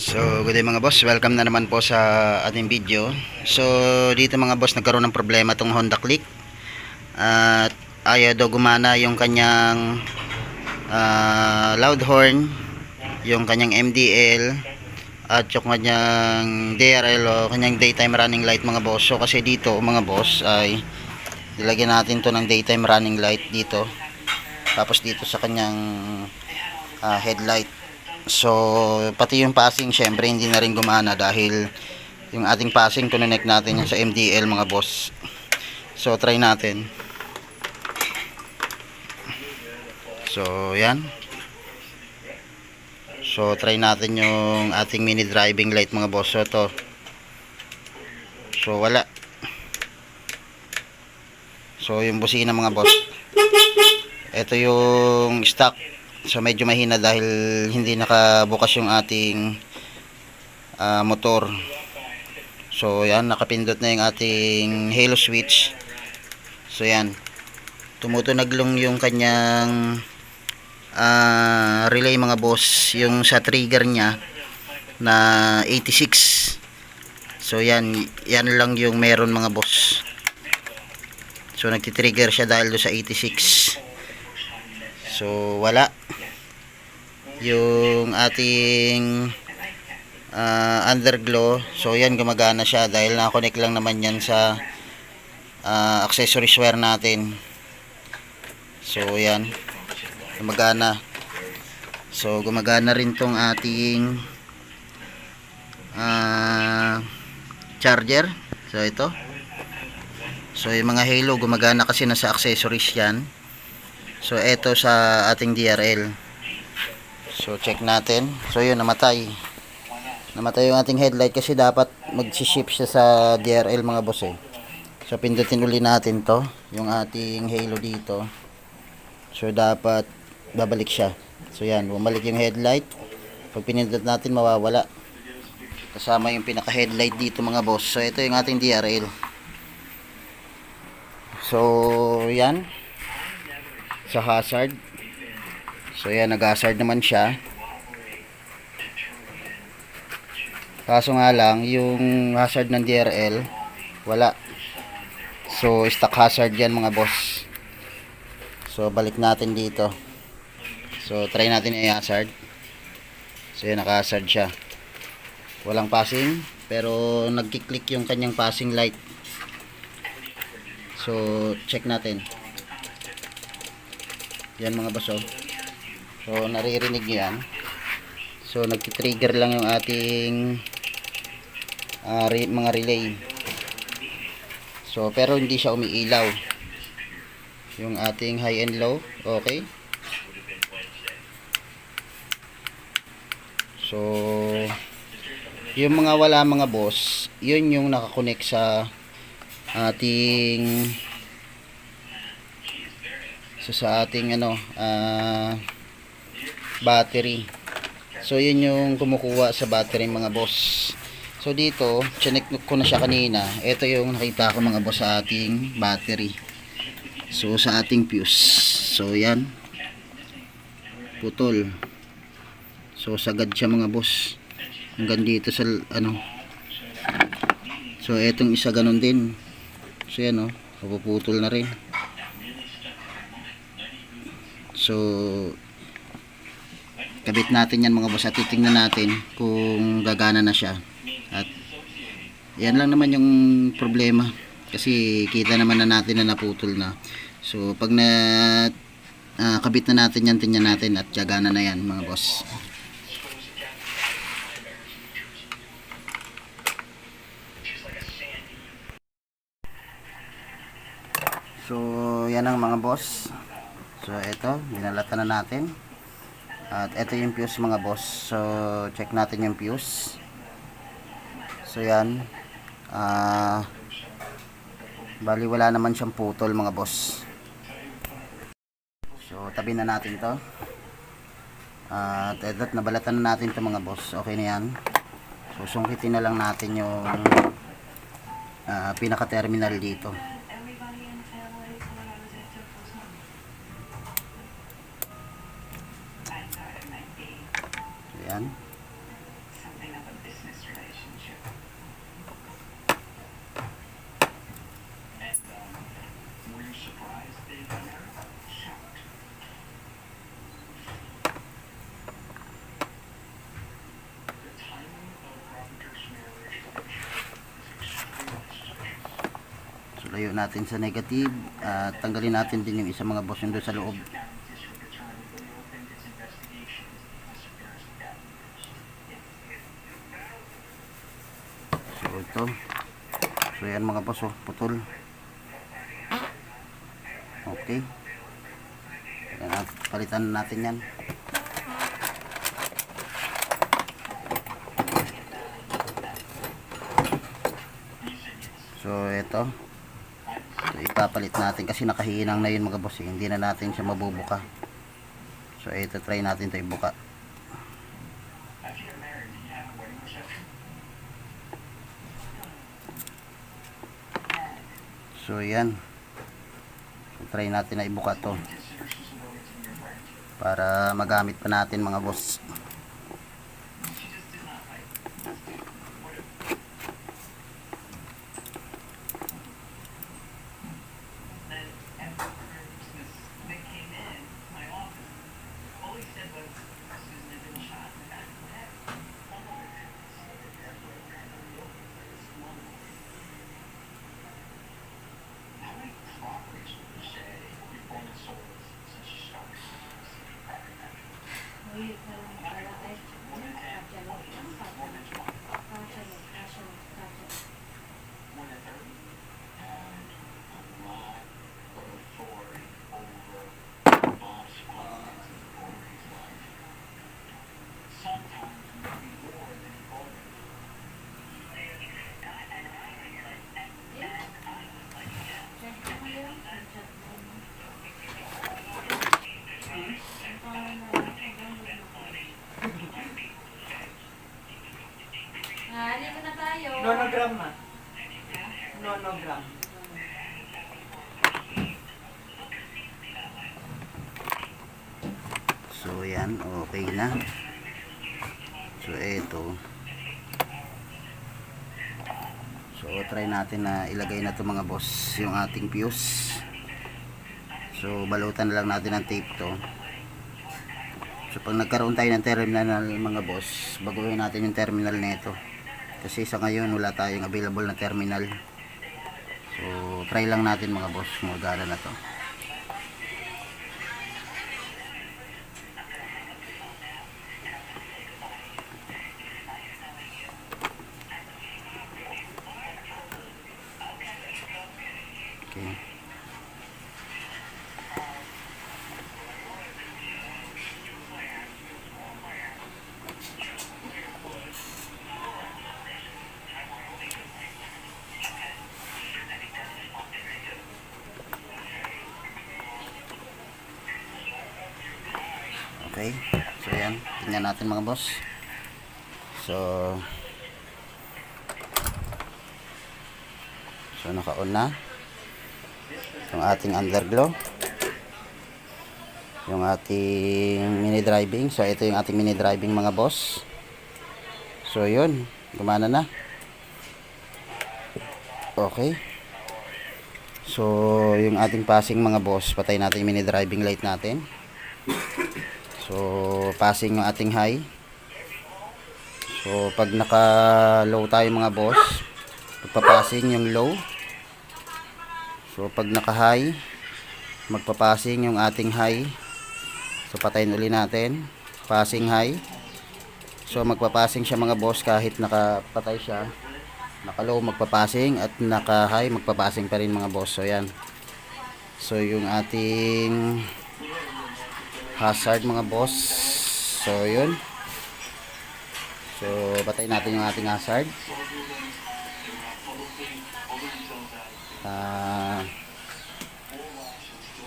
So, good day mga boss. Welcome na naman po sa ating video. So, dito mga boss, nagkaroon ng problema tong Honda Click. At ayaw daw gumana yung kanyang ah, loud horn, yung kanyang MDL, at yung kanyang DRL o kanyang daytime running light mga boss. So, kasi dito mga boss ay nilagyan natin to ng daytime running light dito. Tapos dito sa kanyang ah, headlight. So, pati yung passing, syempre, hindi na rin gumana dahil yung ating passing, connect natin yung sa MDL, mga boss. So, try natin. So, yan. So, try natin yung ating mini driving light, mga boss. So, to. So, wala. So, yung busina, mga boss. Ito yung stock. So medyo mahina dahil hindi nakabukas yung ating ah, motor. So yan, nakapindot na yung ating halo switch. So yan. Tumutunog lang yung kanyang ah, relay mga boss. Yung sa trigger niya na 86. So yan, yan lang yung meron mga boss. So nagtitrigger siya dahil do sa 86. So wala. Yung ating ah, underglow. So yan gumagana siya dahil nakakonect lang naman yan sa ah, accessories wire natin. So yan. Gumagana. So gumagana rin tong ating ah, charger. So ito. So yung mga halo gumagana kasi na sa accessories yan so ito sa ating DRL So check natin. So yun namatay. Namatay yung ating headlight kasi dapat mag-shift siya sa DRL mga boss eh. So pindutin uli natin to, yung ating halo dito. So dapat babalik siya. So yan, bumalik yung headlight. Pag pinindot natin mawawala. Kasama yung pinaka headlight dito mga boss. So ito yung ating DRL. So yan. Sa hazard. So yan, nag-hazard naman siya. Kaso nga lang, yung hazard ng DRL, wala. So, stock hazard yan mga boss. So, balik natin dito. So, try natin i-hazard. So, yan, naka-hazard siya. Walang passing, pero nagkiklik yung kanyang passing light. So, check natin. Yan mga boss, oh. So, naririnig nyo yan. So, nagtitrigger lang yung ating ah, re- mga relay. So, pero hindi siya umiilaw. Yung ating high and low. Okay. So, yung mga wala mga boss, yun yung nakakonect sa ating so sa ating ano ah battery. So yun yung kumukuha sa battery mga boss. So dito, chinek ko na siya kanina. Ito yung nakita ko mga boss sa ating battery. So sa ating fuse. So yan. Putol. So sagad siya mga boss. Hanggang dito sa ano. So etong isa ganun din. So yan oh. Kapuputol na rin. So kabit natin yan mga boss at titingnan natin kung gagana na siya. At yan lang naman yung problema. Kasi kita naman na natin na naputol na. So pag na ah, kabit na natin yan tingnan natin at gagana na yan mga boss. So yan ang mga boss so eto binalatan na natin at ito yung fuse mga boss. So check natin yung fuse. So yan. Ah bali wala naman siyang putol mga boss. So tabi na natin 'to. At ito nabalatan na natin 'to mga boss. Okay na 'yan. So sungkitin na lang natin yung ah, pinaka terminal dito. Suspicious. So layo natin sa negative at tanggalin natin din yung isang mga boss yung doon sa loob. Ito. So yan mga boss oh, putol. Okay. Yan, at palitan na natin yan. So ito. So, ipapalit natin kasi nakahinang na yun mga boss. eh. Hindi na natin siya mabubuka. So ito try natin ito ibuka. So yan. So, try natin na ibuka to para magamit pa natin mga boss. 所以才让 yan, okay na. So ito. So try natin na ilagay na to mga boss yung ating fuse. So balutan na lang natin ng tape to. So pag nagkaroon tayo ng terminal mga boss, baguhin natin yung terminal nito. Kasi sa ngayon wala tayong available na terminal. So try lang natin mga boss, magana na to. Okay. So yan, tingnan natin mga boss. So So naka-on na yung ating underglow yung ating mini driving so ito yung ating mini driving mga boss so yun gumana na okay so yung ating passing mga boss patay natin yung mini driving light natin so passing yung ating high so pag naka low tayo mga boss pagpapassing yung low So pag naka-high, magpa-passing yung ating high. So patayin uli natin. Passing high. So magpa-passing siya mga boss kahit nakapatay siya. Naka-low magpa-passing at naka-high magpa-passing pa rin mga boss. So yan. So yung ating hazard mga boss. So yun. So patayin natin yung ating hazard. Ah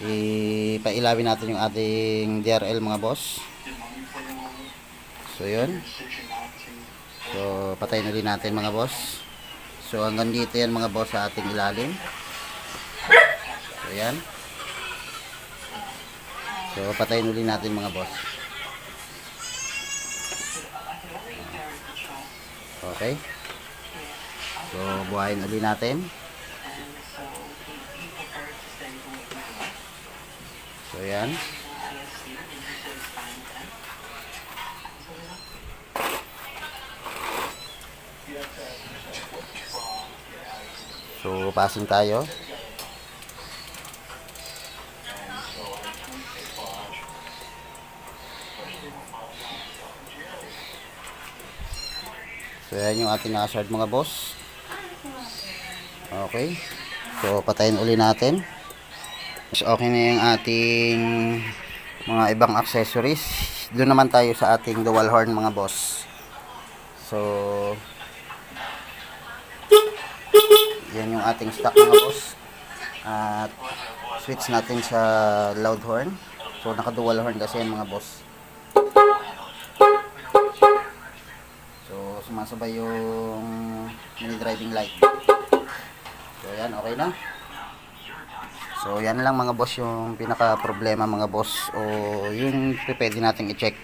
ipailawin natin yung ating DRL mga boss. So yun. So patayin ulit natin mga boss. So hanggang dito yan mga boss sa ating ilalim. So yan. So patayin ulit natin mga boss. Okay. So, buhayin uli natin. So, yan. So, passing tayo. So, yan yung ating hazard mga boss. Okay. So, patayin uli natin. So, okay na yung ating mga ibang accessories. Doon naman tayo sa ating dual horn mga boss. So, yan yung ating stock mga boss. At switch natin sa loud horn. So, naka-dual horn kasi yan mga boss. Sumasabay yung mini driving light. So, yan, okay na. So, yan lang mga boss yung pinaka problema mga boss o yung pwede nating i-check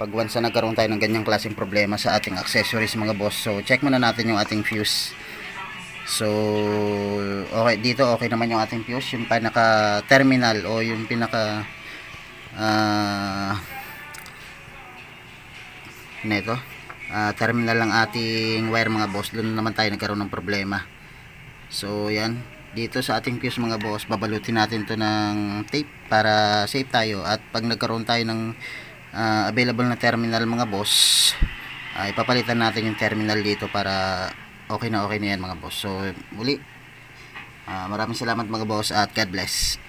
pag once na nagkaroon tayo ng ganyang klaseng problema sa ating accessories mga boss. So, check muna natin yung ating fuse. So, okay, dito okay naman yung ating fuse, yung pinaka terminal o yung pinaka ah nito ah, terminal lang ating wire mga boss. Doon naman tayo nagkaroon ng problema. So yan. Dito sa ating fuse mga boss babalutin natin to ng tape para safe tayo. At pag nagkaroon tayo ng ah, available na terminal mga boss ay papalitan natin yung terminal dito para okay na okay na yan mga boss. So muli. Ah, maraming salamat mga boss at God bless